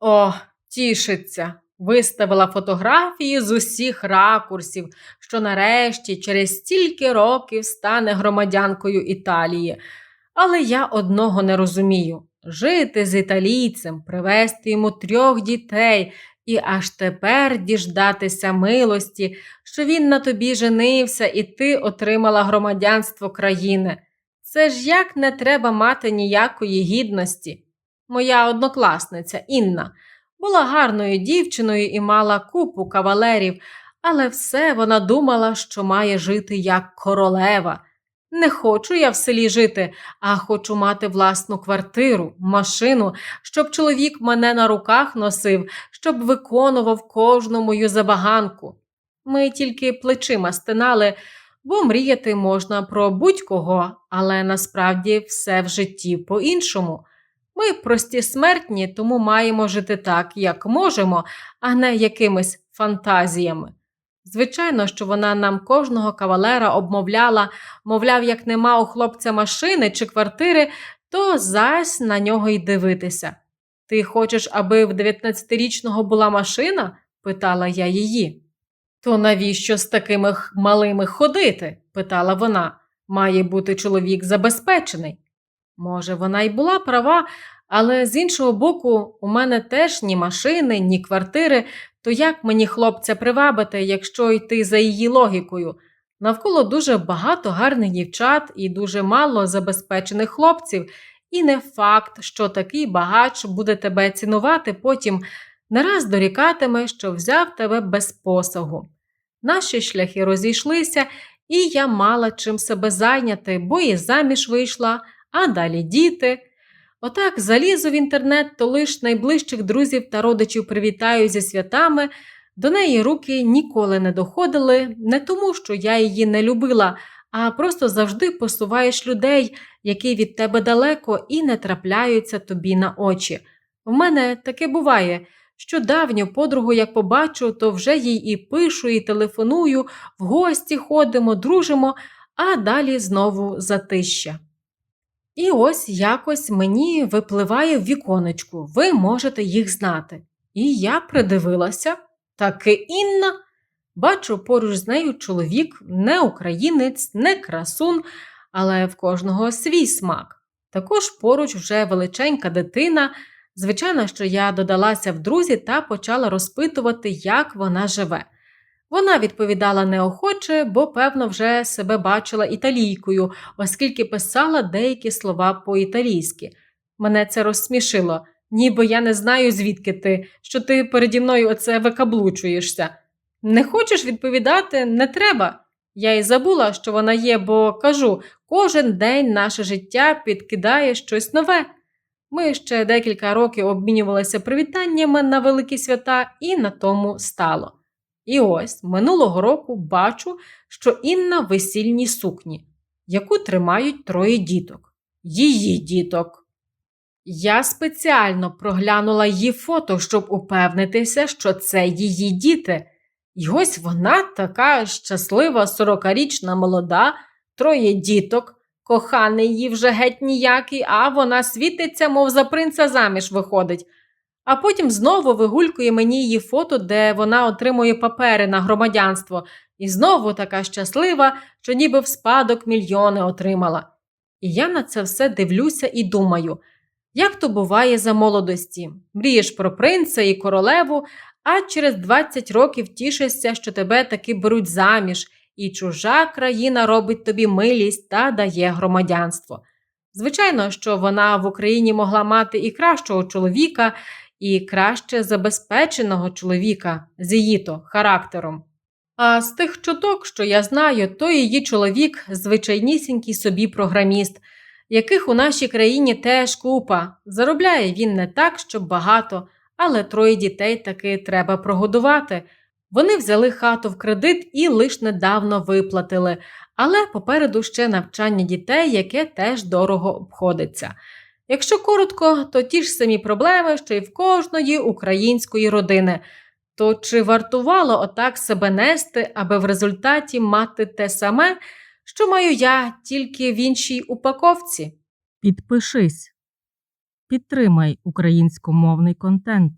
О, тішиться. Виставила фотографії з усіх ракурсів, що нарешті через стільки років стане громадянкою Італії. Але я одного не розумію: жити з італійцем, привезти йому трьох дітей і аж тепер діждатися милості, що він на тобі женився і ти отримала громадянство країни. Це ж як не треба мати ніякої гідності. Моя однокласниця Інна була гарною дівчиною і мала купу кавалерів, але все вона думала, що має жити як королева. Не хочу я в селі жити, а хочу мати власну квартиру, машину, щоб чоловік мене на руках носив, щоб виконував кожну мою забаганку. Ми тільки плечима стинали, бо мріяти можна про будь-кого, але насправді все в житті по-іншому. Ми прості смертні, тому маємо жити так, як можемо, а не якимись фантазіями. Звичайно, що вона нам кожного кавалера обмовляла, мовляв, як нема у хлопця машини чи квартири, то зась на нього й дивитися. Ти хочеш, аби в 19-річного була машина? питала я її. То навіщо з такими малими ходити? питала вона. Має бути чоловік забезпечений. Може, вона й була права, але з іншого боку, у мене теж ні машини, ні квартири, то як мені хлопця привабити, якщо йти за її логікою? Навколо дуже багато гарних дівчат і дуже мало забезпечених хлопців, і не факт, що такий багач буде тебе цінувати потім, не раз дорікатиме, що взяв тебе без посагу. Наші шляхи розійшлися, і я мала чим себе зайняти, бо і заміж вийшла, а далі діти. Отак залізу в інтернет, то лиш найближчих друзів та родичів привітаю зі святами. До неї руки ніколи не доходили, не тому, що я її не любила, а просто завжди посуваєш людей, які від тебе далеко і не трапляються тобі на очі. В мене таке буває, що давню подругу, як побачу, то вже їй і пишу, і телефоную, в гості ходимо, дружимо, а далі знову затища. І ось якось мені випливає в віконечку, ви можете їх знати. І я придивилася, таки Інна. Бачу поруч з нею чоловік, не українець, не красун, але в кожного свій смак. Також поруч вже величенька дитина. Звичайно, що я додалася в друзі та почала розпитувати, як вона живе. Вона відповідала неохоче, бо, певно, вже себе бачила італійкою, оскільки писала деякі слова по-італійськи. Мене це розсмішило, ніби я не знаю, звідки ти, що ти переді мною оце викаблучуєшся. Не хочеш відповідати, не треба. Я й забула, що вона є, бо кажу, кожен день наше життя підкидає щось нове. Ми ще декілька років обмінювалися привітаннями на великі свята, і на тому стало. І ось минулого року бачу, що Інна в весільній сукні, яку тримають троє діток. Її діток. Я спеціально проглянула її фото, щоб упевнитися, що це її діти. І ось вона така щаслива, сорокарічна молода, троє діток, коханий її вже геть ніякий, а вона світиться, мов за принца заміж виходить. А потім знову вигулькує мені її фото, де вона отримує папери на громадянство, і знову така щаслива, що ніби в спадок мільйони отримала. І я на це все дивлюся і думаю, як то буває за молодості. Мрієш про принца і королеву, а через 20 років тішишся, що тебе таки беруть заміж, і чужа країна робить тобі милість та дає громадянство. Звичайно, що вона в Україні могла мати і кращого чоловіка, і краще забезпеченого чоловіка з її то характером. А з тих чуток, що я знаю, то її чоловік звичайнісінький собі програміст, яких у нашій країні теж купа. Заробляє він не так, щоб багато, але троє дітей таки треба прогодувати. Вони взяли хату в кредит і лиш недавно виплатили, але попереду ще навчання дітей, яке теж дорого обходиться. Якщо коротко, то ті ж самі проблеми, що й в кожної української родини. То чи вартувало отак себе нести, аби в результаті мати те саме, що маю я тільки в іншій упаковці? Підпишись. Підтримай українськомовний контент.